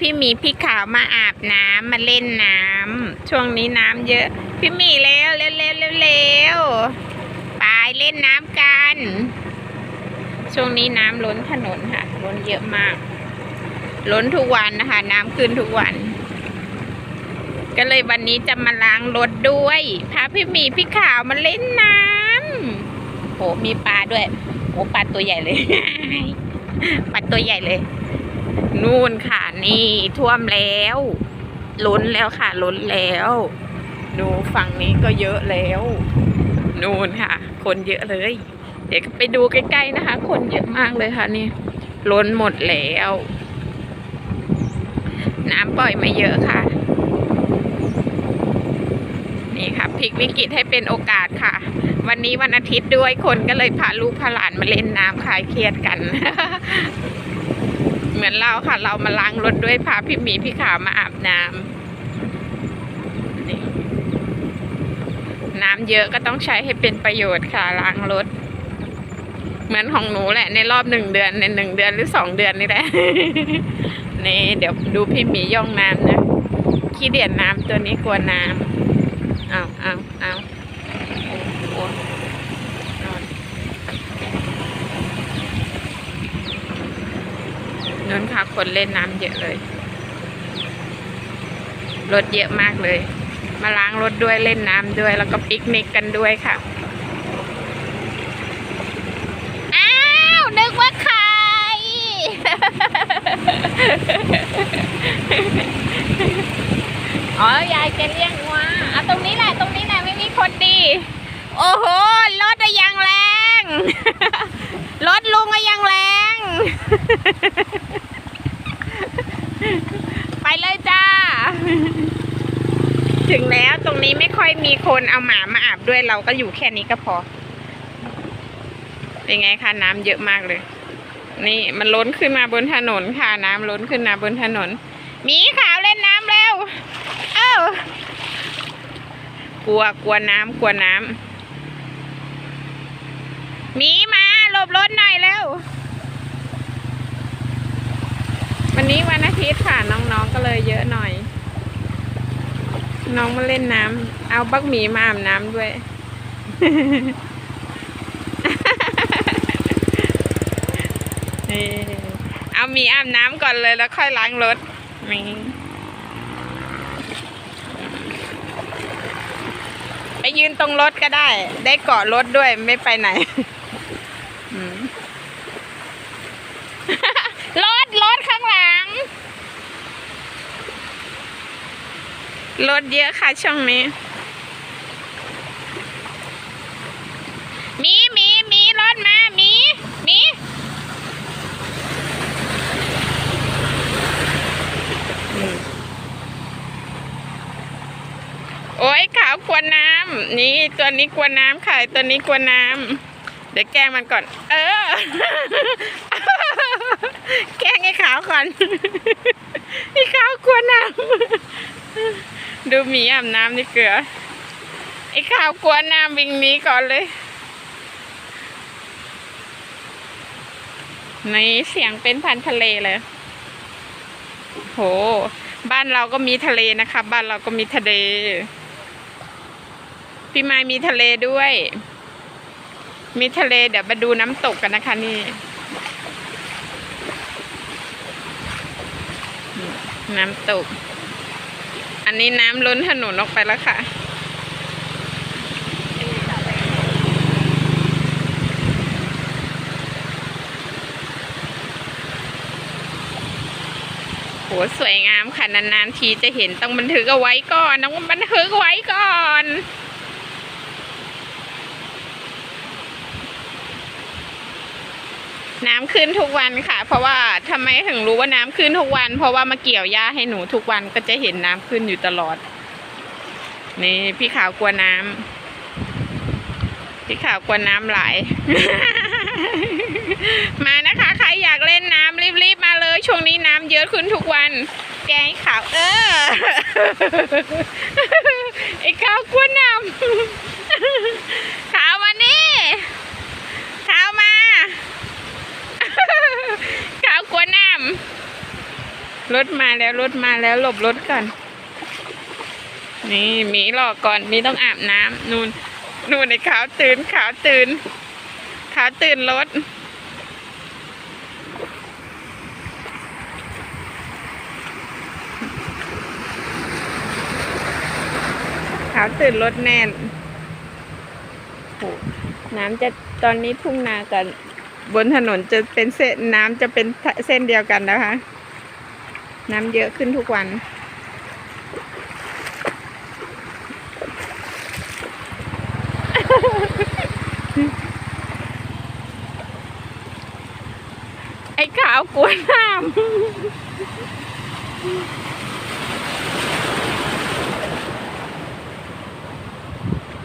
พี่มีพี่ขาวมาอาบน้ำมาเล่นน้ำช่วงนี้น้ำเยอะ พี่มีเร็วเร็วเร็วเร็วเร็วไปเล่นน้ำกัน ช่วงนี้น้ำล้นถนนค่ะล้นเยอะมาก ล้นทุกวันนะคะ น้ำขึ้นทุกวัน ก็เลยวันนี้จะมาล้างรถด้วยพาพี่มีพี่ขาวมาเล่นน้ำโหมีปลาด้วยโหปลาตัวใหญ่เลยปลาตัวใหญ่เลย นู่นค่ะนี่ท่วมแล้ว ล้นแล้วค่ะ ล้นแล้วดูฝั่งนี้ก็เยอะแล้ว นู่นค่ะ คนเยอะเลย เดี๋ยวไปดูใกล้ๆนะคะ คนเยอะมากเลยค่ะนี่ ล้นหมดแล้ว น้ำปล่อยมาเยอะค่ะ นี่ค่ะพลิกวิกฤตให้เป็นโอกาสค่ะ วันนี้วันอาทิตย์ด้วยคนก็เลยพาลูกพาหลานมาเล่นน้ำคลายเครียดกัน เหมือนเราค่ะ เรามาล้างรถด้วยพาพี่หมีพี่ขาวมาอาบน้ำน,น้ำเยอะก็ต้องใช้ให้เป็นประโยชน์ค่ะล้างรถ เหมือนของหนูแหละ ในรอบหนึ่งเดือนในหนึ่งเดือนหรือสองเดือนนี่แหละนี่เดี๋ยวดูพี่หมีย่องน้ำนะขี้เดียดน้ำตัวนี้กลัวน้ำเอาเอาเอาโอ้โหนอน นนค่ะคนเล่นน้ำเยอะเลย รถเยอะมากเลย มาล้างรถด้วยเล่นน้ำด้วย แล้วก็ปิกนิกกันด้วยค่ะ อ้าว นึกว่าใคร อ๋อ ยายจะเลี้ยงวัวเอาตรงนี้แหละ ตรงนี้แหละ ไม่มีคนดี โอ้โห รถอะยังแรง รถลุงอะยังแรง ไปเลยจ้า ถึงแล้วตรงนี้ไม่ค่อยมีคนเอาหมามาอาบด้วยเราก็อยู่แค่นี้ก็พอ เป็นไงคะน้ำเยอะมากเลย นี่มันล้นขึ้นมาบนถนนค่ะ น้ำล้นขึ้นมาบนถนนมีขาวเล่นน้ำเร็ว เอ้ากลัวกลัวน้ำกลัวน้ำมีมาหลบรถหน่อยเร็ว วันนี้วันอาทิตย์ค่ะน้องๆก็เลยเยอะหน่อย น้องมาเล่นน้ำเอาบักหมีมาอาบน้ำด้วย เอาหมีอาบน้ำก่อนเลยแล้วค่อยล้างรถนี่ไปยืนตรงรถก็ได้ ได้เกาะรถด้วยไม่ไปไหน อืม รถรถข้างหลัง รถเยอะค่ะช่วงนี้ มีมีมีรถมา มีมีโอ้ยขาวกวนน้ำนี่ตัวนี้กวนน้ำค่ะตัวนี้กวนน้ำเดี๋ยวแกล้งมันก่อน เออ แกล้งไอ้ขาวก่อนไอ้ขาวกลัวน้ำ ดูหมีอาบน้ำนี่เกลือ ไอ้ขาวกลัวน้ำวิ่งหนีก่อนเลยนี่เสียงเป็นพันทะเลเลย โห บ้านเราก็มีทะเลนะคะ บ้านเราก็มีทะเล พี่ไม้มีทะเลด้วย มีทะเลเดี๋ยวมาดูน้ำตกกันนะคะนี่ น้ำตก อันนี้น้ำล้นถนนออกไปแล้วค่ะโหสวยงามค่ะ นาน ๆ ทีจะเห็นต้องบันทึกเอาไว้ก่อน ต้องบันทึกไว้ก่อน น้ำขึ้นทุกวันค่ะ เพราะว่าทำไมถึงรู้ว่าน้ำขึ้นทุกวัน เพราะว่ามาเกี่ยวหญ้าให้หนูทุกวันก็จะเห็นน้ำขึ้นอยู่ตลอด นี่พี่ขาวกลัวน้ำพี่ขาวกลัวน้ำไหล มานะคะใครอยากเล่นน้ำรีบๆมาเลย ช่วงนี้น้ำเยอะขึ้นทุกวัน แกงขาว เออไอ้ขาวกลัวน้ำ ขาวมานี่ขาวมา ขาวกลัวน้ำรถมาแล้วรถมาแล้วหลบรถก่อน นี่หมีรอก่อนมีต้องอาบน้ำนู่นนู่นในขาวตื่นขาวตื่นขาวตื่นรถขาวตื่นรถแน่นน้ำจะตอนนี้ทุ่งนากัน บนถนนจะเป็นเส้นน้ำจะเป็นเส้นเดียวกันนะคะ น้ำเยอะขึ้นทุกวันไอ้ขาวกลัวน้ำ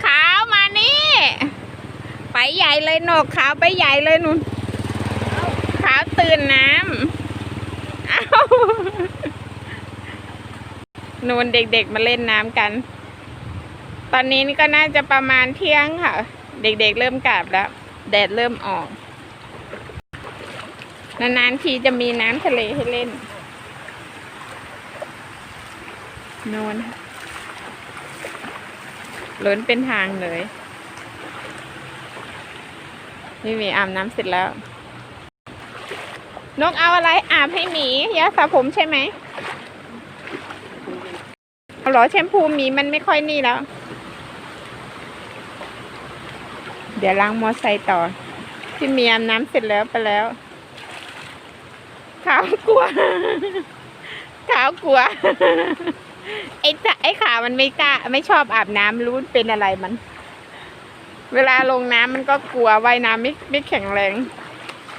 ขาวมานี่ไปใหญ่เลยหนกขาวไปใหญ่เลยนุ่น ขาตื่นน้ำเอ้านูนเด็กๆมาเล่นน้ำกัน ตอนนี้นี่ก็น่าจะประมาณเที่ยงค่ะ เด็กๆเริ่มกลับแล้ว แดดเริ่มออก นานๆทีจะมีน้ำทะเลให้เล่นโนนล้นเป็นทางเลย นี่มีอาบน้ำเสร็จแล้ว นกเอาอะไรอาบให้หมียาสระผมใช่ไหมเอาหรอแชมพูหมีมันไม่ค่อยนี่แล้ว เดี๋ยวล้างมอไซค์ต่อ พี่หมีอาบน้ำเสร็จแล้วไปแล้ว ขาวกลัว ขาวกลัว ไอ้ตะไอ้ขามันไม่กล้า ไม่ชอบอาบน้ำรู้เป็นอะไรมัน เวลาลงน้ำมันก็กลัวว่ายน้ำไม่ไม่แข็งแรง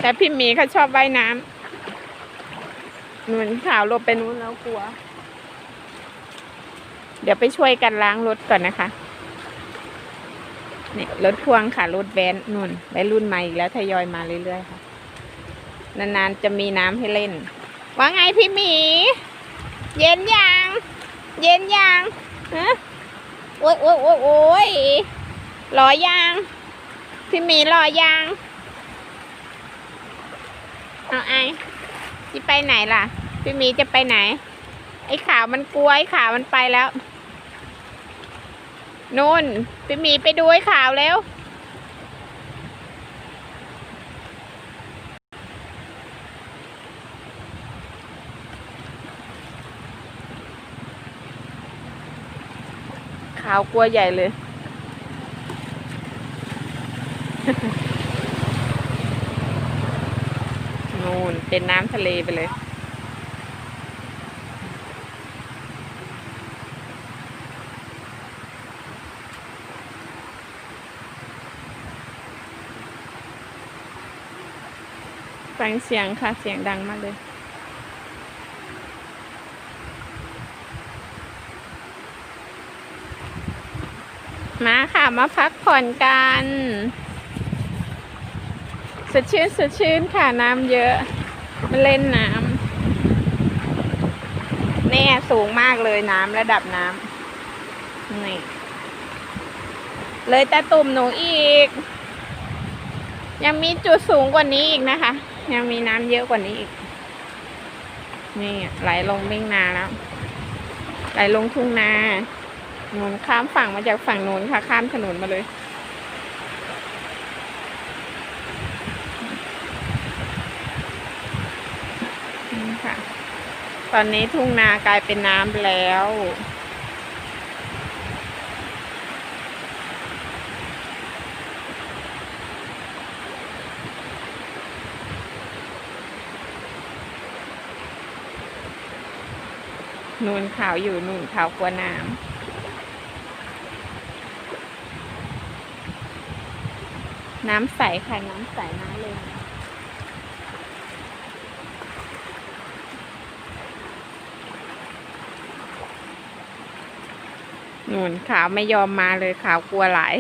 แต่พี่หมีเขาชอบว่ายน้ำเหมือนขาวลงไปนู้นแล้วกลัว เดี๋ยวไปช่วยกันล้างรถก่อนนะคะเนี่ยรถพ่วงค่ะ รถแวนนุ่นไปรุ่นใหม่อีกแล้วทยอยมาเรื่อยๆค่ะ นานๆจะมีน้ำให้เล่น ว่าไงพี่หมี เย็นยัง เย็นยังฮะโอ้ยโอ้ยโอ้ยโอ้ยรอยังพี่หมีรอยัง เอาไอจะไปไหนล่ะ พี่มีจะไปไหน ไอ้ขาวมันกลัวไอ้ขาวมันไปแล้วนู่นพี่มีไปดูไอ้ขาวแล้วขาวกลัวใหญ่เลย นู่น เป็นน้ำทะเลไปเลย ฟังเสียงค่ะ เสียงดังมากเลยมาค่ะ มาพักผ่อนกัน สดชื่นสดชื่นค่ะ น้ำเยอะ มาเล่นน้ำแน่สูงมากเลยน้ำระดับน้ำนี่เลยตาตุ่มหนูอีก ยังมีจุดสูงกว่านี้อีกนะคะ ยังมีน้ำเยอะกว่านี้อีก นี่ไหลลงเม่งนาแล้ว ไหลลงทุ่งนานูนข้ามฝั่งมาจากฝั่งนู้นค่ะ ข้ามถนนมาเลย นี่ค่ะ ตอนนี้ทุ่งนากลายเป็นน้ำแล้ว นูนขาวอยู่นูนขาวกว่าน้ำน้ำใสค่ะ น้ำใสน้ำเลย นุ่นขาวไม่ยอมมาเลยขาวกลัวหลาย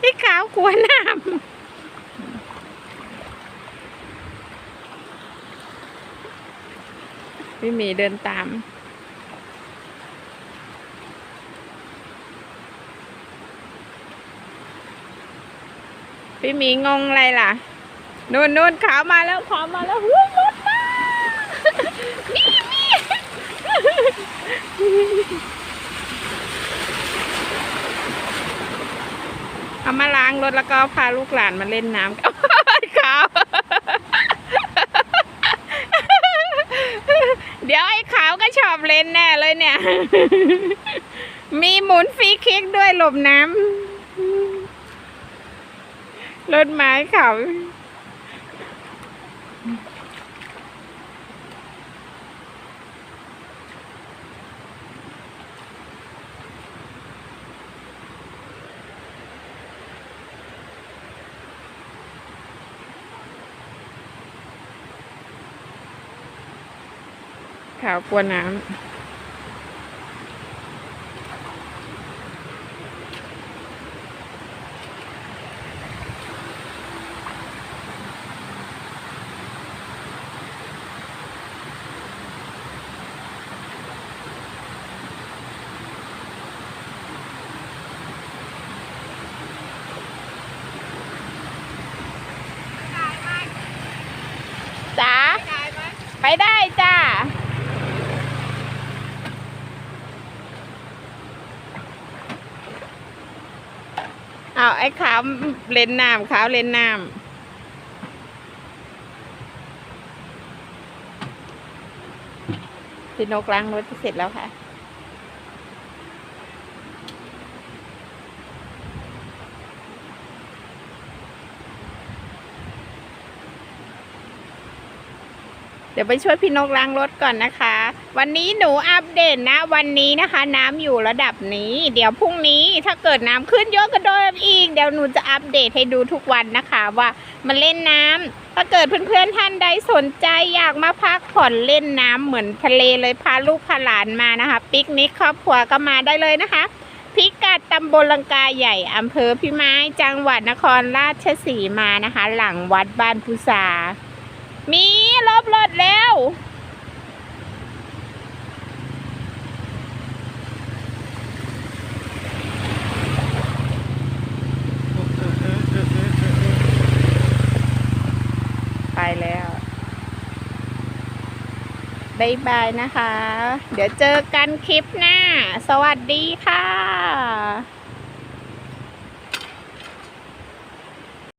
ไอ้ขาวกลัวน้ำพี่มีเดินตามพี่มีงงอะไรล่ะนุ่นนุ่นขาวมาแล้วขาวมาแล้วหุ้ยรถมามีมี มาล้างรถแล้วก็พาลูกหลานมาเล่นน้ำกันขาวเดี๋ยวไอ้ขาวก็ชอบเล่นแน่เลยเนี่ย มีหมุนฟรีคิกด้วยหลบน้ำรถไม้ขาว ขาวกลัวน้ำจ๋าไปได้จ้า เอา ไอ้ขาวเลนน้ำขาวเลนน้ำพี่นกล้างรถเสร็จแล้วค่ะ เดี๋ยวไปช่วยพี่นกล้างรถก่อนนะคะ วันนี้หนูอัปเดตนะ วันนี้นะคะ น้ำอยู่ระดับนี้ เดี๋ยวพรุ่งนี้ถ้าเกิดน้ำขึ้นเยอะก็โดนอีก เดี๋ยวหนูจะอัปเดตให้ดูทุกวันนะคะว่ามาเล่นน้ำถ้าเกิดเพื่อนๆท่านใดสนใจอยากมาพักผ่อนเล่นน้ำเหมือนทะเลเลยพาลูกพาหลานมานะคะปิกนิกครอบครัวก็มาได้เลยนะคะ พิกัดตำบลลังกาใหญ่อำเภอพิมายจังหวัดนครราชสีมานะคะ หลังวัดบ้านพุษามีรบรถแล้ว ไปแล้ว บายบายนะคะ เดี๋ยวเจอกันคลิปหน้า สวัสดีค่ะ